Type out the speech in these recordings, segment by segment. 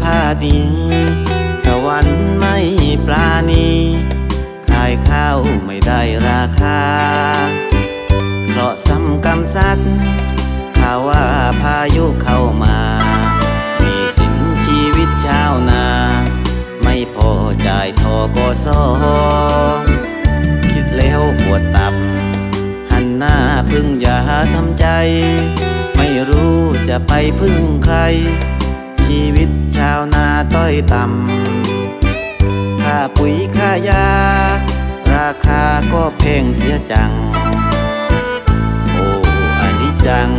ผ้าดีสวรรค์ไม่ปราณีขายข้าวไม่ได้ราคา เพราะซ้ำกำซัดข่าวว่าพายุเข้ามามีสินชีวิตชาวนา ไม่พอจ่ายทอกสคิดแล้วปวดตับ หันหน้าพึ่งอย่าทำใจ ไม่รู้จะไปพึ่งใคร ชีวิตชาวนาต้อยต่ำ ค่าปุ๋ยค่ายา ราคาก็แพงเสียจัง โอ้อันนี้จัง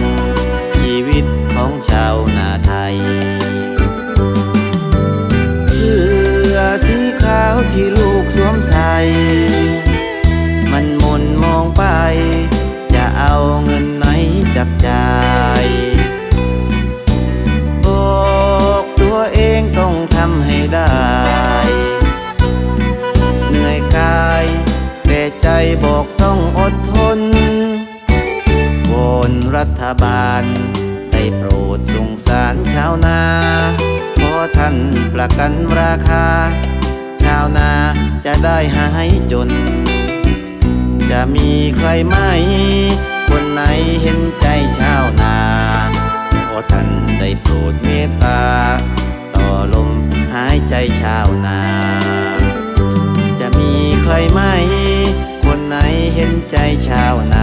ชีวิตของชาวนาไทย เสื้อสีขาวที่ลูกสวมใส่าลได้โปรดสงสารชาวนา ขอท่านประกันราคา ชาวนาจะได้หายจน จะมีใครไหม คนไหนเห็นใจชาวนา ขอท่านได้โปรดเมตตา ต่อลมหายใจชาวนา จะมีใครไหม คนไหนเห็นใจชาวนา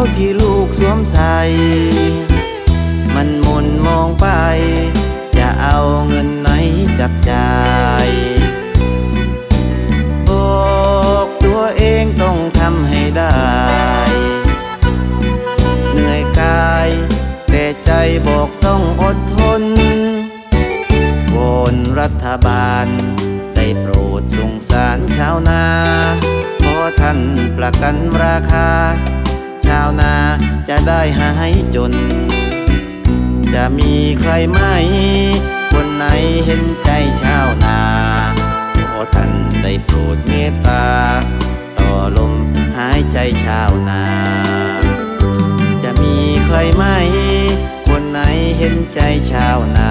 าวที่ลูกสวมใส่มันมนมองไป จะเอาเงินไหนจับจ่ายบอกตัวเองต้องทำให้ได้ เหนื่อยกาย แต่ใจบอกต้องอดทนวอนรัฐบาล ได้โปรดสงสารชาวนา ขอท่านประกันราคา ชาวนาจะได้หายจน จะมีใครไหม คนไหนเห็นใจชาวนาขอท่านได้โปรดเมตตา ต่อลมหายใจชาวนา จะมีใครไหม คนไหนเห็นใจชาวนา